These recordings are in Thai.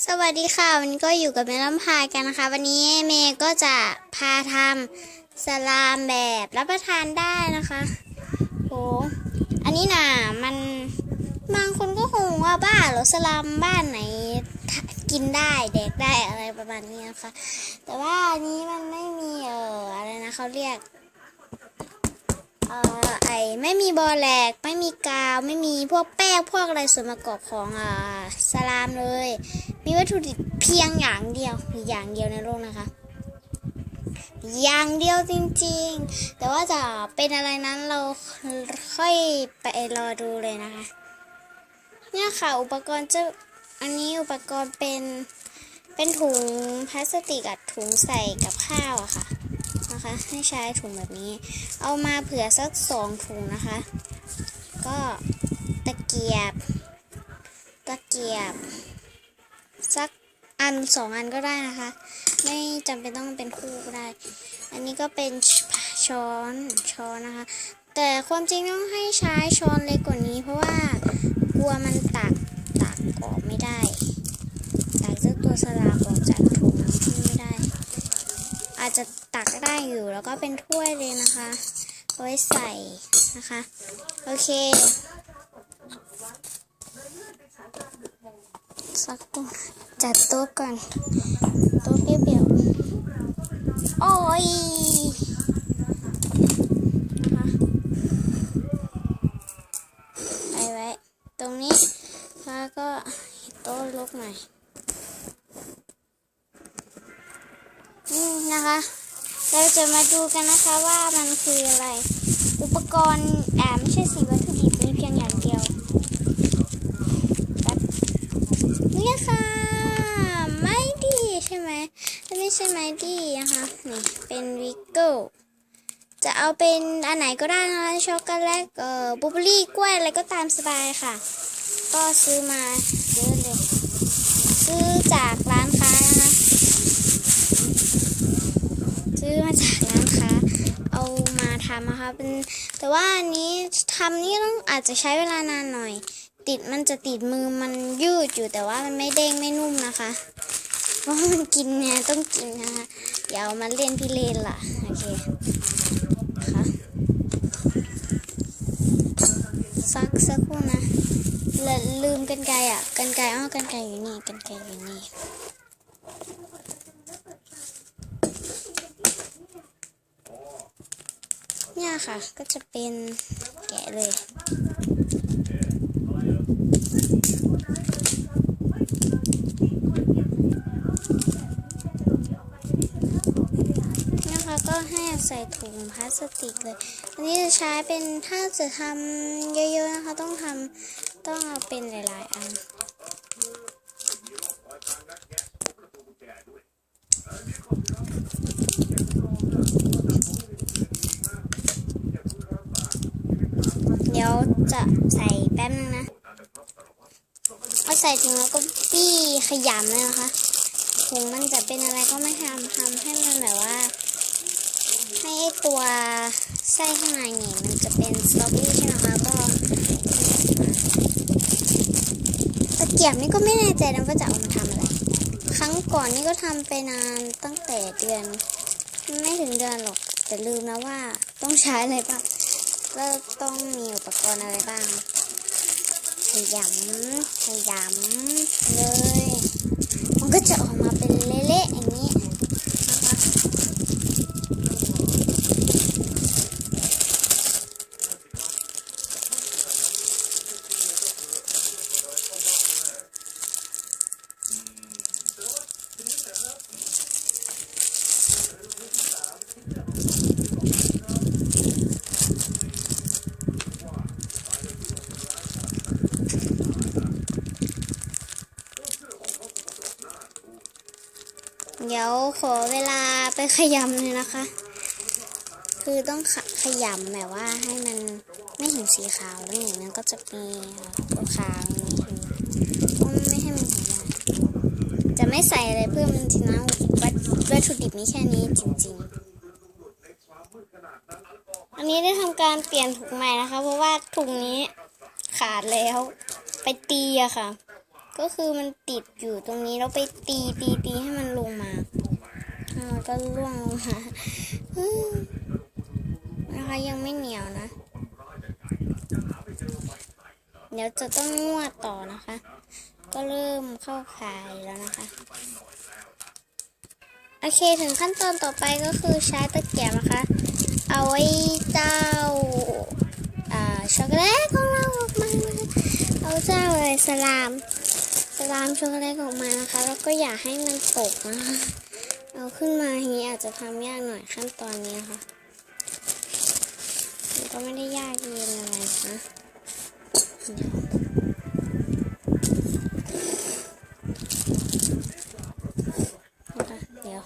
สวัสดีค่ะวันนี้ก็อยู่กับเมลำพายกันนะคะ วันนี้เมย์ก็จะพาทำสลามแบบรับประทานได้นะคะโหอันนี้น่ะมันบางคนก็คงว่าบ้าหรอสลามบ้านไหนกินได้แดกได้อะไรประมาณนี้นะคะ แต่ว่าอันนี้มันไม่มีเอออะไรนะเขาเรียกเออไอไม่มีบอแหลกไม่มีกาวไม่มีพวกแป้งพวกอะไรส่วนประกอบของอ่าสลามเลย มีวัตถุดิบเพียงอย่างเดียวมีอย่างเดียวในโลกนะคะ อย่างเดียวจริงๆ แต่ว่าจะเป็นอะไรนั้นเราค่อยไปรอดูเลยนะคะ เนี่ยค่ะอุปกรณ์จะอันนี้อุปกรณ์เป็นเป็นถุงพลาสติกอะถุงใส่กับข้าวอะค่ะนะคะให้ใช้ถุงแบบนี้ เอามาเผื่อสักสองถุงนะคะ ก็ตะเกียบ ตะเกียบ สักอันสองอันก็ได้นะคะ ไม่จำเป็นต้องเป็นคู่ก็ได้ อันนี้ก็เป็นช้อนช้อนนะคะ แต่ความจริงต้องให้ใช้ช้อนเล็กกว่านี้ เพราะว่ากลัวมันตักตักออกไม่ได้ตักเจ้าตัวสลากออกจากถุงไม่ได้ อาจจะตักได้อยู่แล้วก็เป็นถ้วยเลยนะคะเอาไว้ใส่นะคะ โอเค สักครู่จัดโต๊ะก่อนโต๊ะเปรี้ยวๆโอ้ยนะคะไปไว้ ตรงนี้แล้วก็โต๊ะลกหน่อยนี่นะคะ เราจะมาดูกันนะคะว่ามันคืออะไร อุปกรณ์แอบไม่ใช่สิ่งวัตถุดิบมีเพียงอย่างเดียว นี่ ค่ะ ไม่ดีใช่ไหมอันนี้ใช่ไหมดีนะคะนี่เป็นวิกเกิลจะเอาเป็นอันไหนก็ได้นะคะช็อกโกแลตเอ่อบูเบอรี่กล้วยอะไรก็ตามสบายค่ะ ก็ซื้อมาเยอะเลยซื้อจากร้านค้านะคะซื้อมาจากร้านค้าเอามาทำนะคะเป็นแต่ว่าอันนี้ทำนี่ต้องอาจจะใช้เวลานานหน่อย ติดมันจะติดมือมันยืดอยู่แต่ว่ามันไม่เด้งไม่นุ่มนะคะเพราะมันกินเนี่ยต้องกินนะคะอย่าเอามาเล่นพี่เลนล่ะโอเคค่ะสักสักครู่นะและลืมกันไกอะกันไกอ้อกันไกอยู่นี่กันไกอยู่นี่เนี่ยค่ะก็จะเป็นแกะเลย นะคะก็ให้ใส่ถุงพลาสติกเลย อันนี้จะใช้เป็นถ้าจะทำเยอะๆนะคะ ต้องทำต้องเอาเป็นหลายๆอันเดี๋ยวจะใส่แป๊บนึงนะ ใส่ถุงแล้วก็ปี้ขยำเลยนะคะถุงมันจะเป็นอะไรก็ไม่ทำทำให้มันแบบว่า ให้ตัวไส้ข้างในนี่มันจะเป็นสตรอเบอรี่ใช่ไหมคะก็ตะเกียบนี่ก็ไม่แน่ใจนะว่าจะเอามาทำอะไร ครั้งก่อนนี่ก็ทำไปนานตั้งแต่เดือน ไม่ถึงเดือนหรอกแต่ลืมแล้วว่าต้องใช้อะไรบ้างแล้วต้องมีอุปกรณ์อะไรบ้าง ขยำขยำเลย มันก็จะออกมาเป็นเละๆอย่างนี้นะคะ เดี๋ยวขอเวลาไปขยำเลยนะคะ คือต้องขขยำแบบว่าให้มันไม่เห็นสีขาวแล้วอย่างนั้นก็จะมีตัวขาวนี่คือไม่ให้มันเห็นจะไม่ใส่อะไรเพิ่มจริงนะวัตวัตถุดิบนี้แค่นี้จริงๆ อันนี้ได้ทำการเปลี่ยนถุงใหม่นะคะ เพราะว่าถุงนี้ขาดแล้ว ไปตีอะค่ะ ก็คือมันติดอยู่ตรงนี้แล้วไปตีตีตีให้มันลงม ก็ร่วงมาอืมนะคะยังไม่เหนียวนะ เดี๋ยวจะต้องนวดต่อนะคะ ก็เริ่มเข้าขายแล้วนะคะ โอเคถึงขั้นตอนต่อไปก็คือใช้ตะเกียบนะคะ เอาไว้เจ้าช็อกโกแลตของเราออกมาเอาเจ้าอะไรสลาม สลามช็อกโกแลตออกมานะคะ แล้วก็อย่าให้มันตกนะคะ เอาขึ้นมาทีนี้อาจจะทำยากหน่อยขั้นตอนนี้นะคะมันก็ไม่ได้ยากเย็นอะไรนะคะเดี๋ยว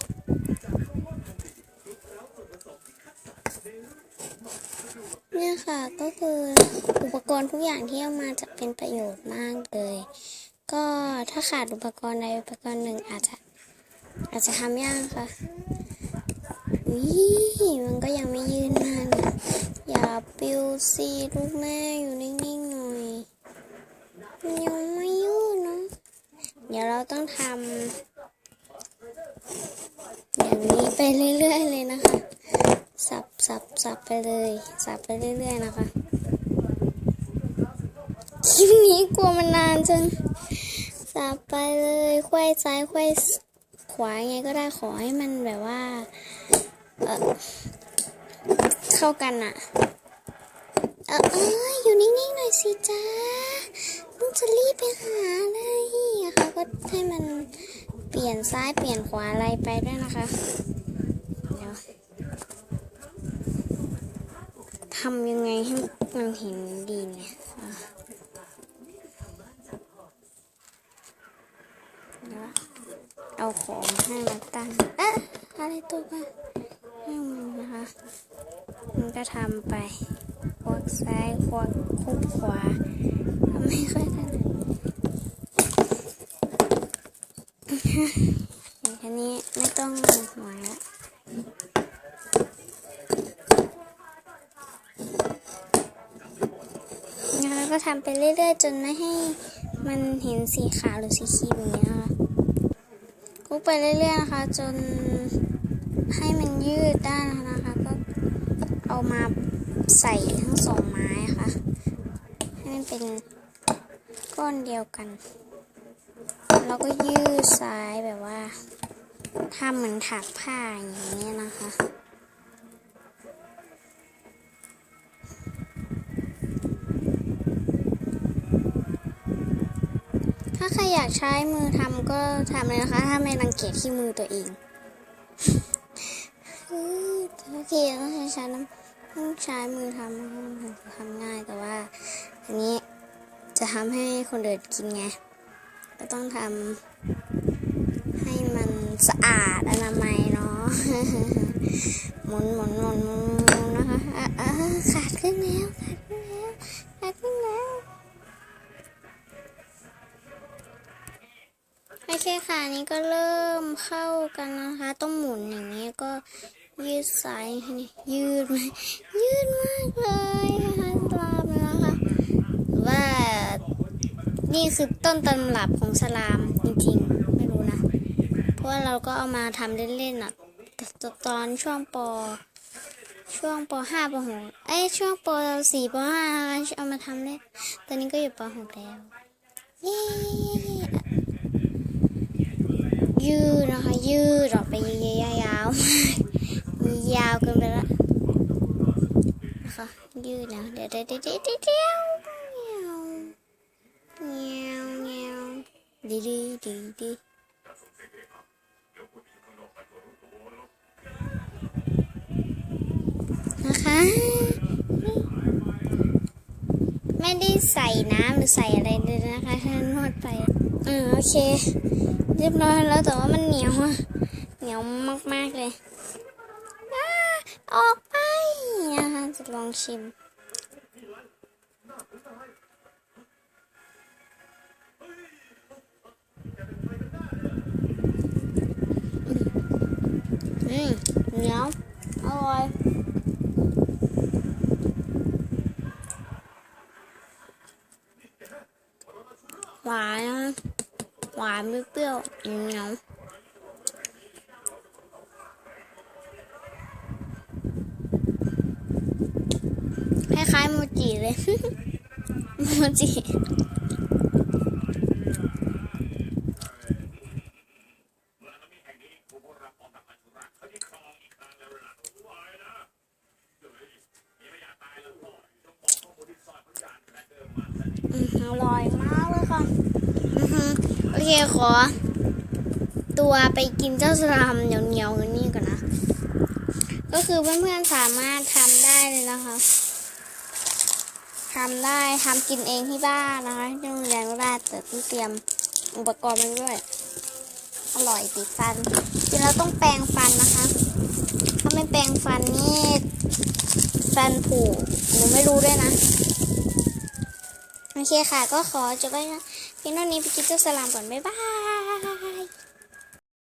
เนี่ยค่ะก็คืออุปกรณ์ทุกอย่างที่เอามาจะเป็นประโยชน์มากเลย ก็ถ้าขาดอุปกรณ์ใดอุปกรณ์หนึ่งอาจจะ อาจจะทำยากค่ะวิมันก็ยังไม่ยืนมากนอย่าปิวซีลูกแม่อยู่นิ่งๆหน่อยมันยังไม่ยืดเนอะเดี๋ยวเราต้องทำอย่างนี้ไปเรื่อยๆเลยนะคะ สับสับสับไปเลย สับไปเรื่อยๆนะคะคลิปนี้กลัวมันนานจังสับไปเลยควายซ้ายควาย วาไงก็ได้ขอให้มันแบบว่า เออเข้ากันอะเออเอยอยู่นิ่งๆหน่อยสิจ้าต้องจะรีบไปหาเลยอะค่ะก็ให้มันเปลี่ยนซ้ายเปลี่ยนขวาอะไรไปด้วยนะคะเดี๋ยวทำยังไงให้มันเห็นดีเนี่ยอะเดี๋ยว เอาของให้มาตั้งเอ๊ะอะไรตัวบ้าให้มันนะคะ มันก็ทำไป ควักซ้ายควักคุบขวาทำไม่ค่อยถนัดอย่างแค่นี้ไม่ต้องหัวแล้วแล้วก็ทำไปเรื่อยๆ จนไม่ให้มันเห็นสีขาวหรือสีครีมอย่างเงี้ยค่ะ ลุกไปเรื่อยๆนะคะ จนให้มันยืดได้นะคะก็เอามาใส่ทั้งสองไม้ค่ะ ให้มันเป็นก้อนเดียวกันแล้วก็ยืดซ้ายแบบว่าทำเหมือนถักผ้าอย่างนี้นะคะาใครอยากใช้มือทำก็ทำเลยนะคะ ถ้าไม่รังเกียจที่มือตัวเองโอเคต้องใช้ใช้น้ำต้องใช้มือทำมันทำง่ายแต่ว่า อันนี้จะทำให้คนเดินกินไง ก็ต้องทำให้มันสะอาดอนามัยเนาะหมุนหมุนหมุนหมุนนะคะอะอะขาดขึ้นแล้วขาด ค่ะนี้ก็เริ่มเข้ากันนะคะ ต้องหมุนอย่างนี้ก็ยืดซ้ายนี่ยืดไหมยืดมากเลยนะคะสลามนะคะว่านี่คือต้นตำรับของสลามจริงๆ ไม่รู้นะ เพราะว่าเราก็เอามาทำเล่นๆอะตตอนช่วงปช่วงปห้าปหกเอ้ยช่วงปสี่ปห้าเอามาทำเล่นตอนนี้ก็อยู่ปหกแล้วเย้ ยืดนะคะ ยืดออกไปยาวๆยาวเกินไปแล้วนะคะยืดแล้วเดี๋ยวเดี๋ยวเดี๋ยวเดี๋ยวเดี๋ยวเดี๋ยวเงี้ยวเงี้ยวดีดีดีดีนะคะไม่ได้ใส่น้ำหรือใส่อะไรเลยนะคะแค่นวดไปอืมโอเค เรียบร้อยแล้วแต่ว่ามันเหนียวอะเหนียวมากๆเลยอออกไปนะคะจะลองชิมานเปรี้ยวๆเหนียคล้ายๆโมจิเลยโมจิอืมอร่อยมากเลยค่ะ อือฮึโอ เคขอ ตัวไปกินเจ้าสลามเหนียวๆกันนี่ก่อนนะ ก็คือเพื่อนๆสามารถทำได้เลยนะคะทำได้ทำกินเองที่บ้านนะคะที่โรงเรียนก็ได้แต่ต้องเตรียมอุปกรณ์มาด้วย อร่อยติดฟันกินแล้วต้องแปรงฟันนะคะ ถ้าไม่แปรงฟันนี่ฟันผุหนูไม่รู้ด้วยนะ โอเคค่ะ ก็ขอจบไว้นะเพียงเท่านี้ไปกินเจ้าสลามก่อน บ๊ายบาย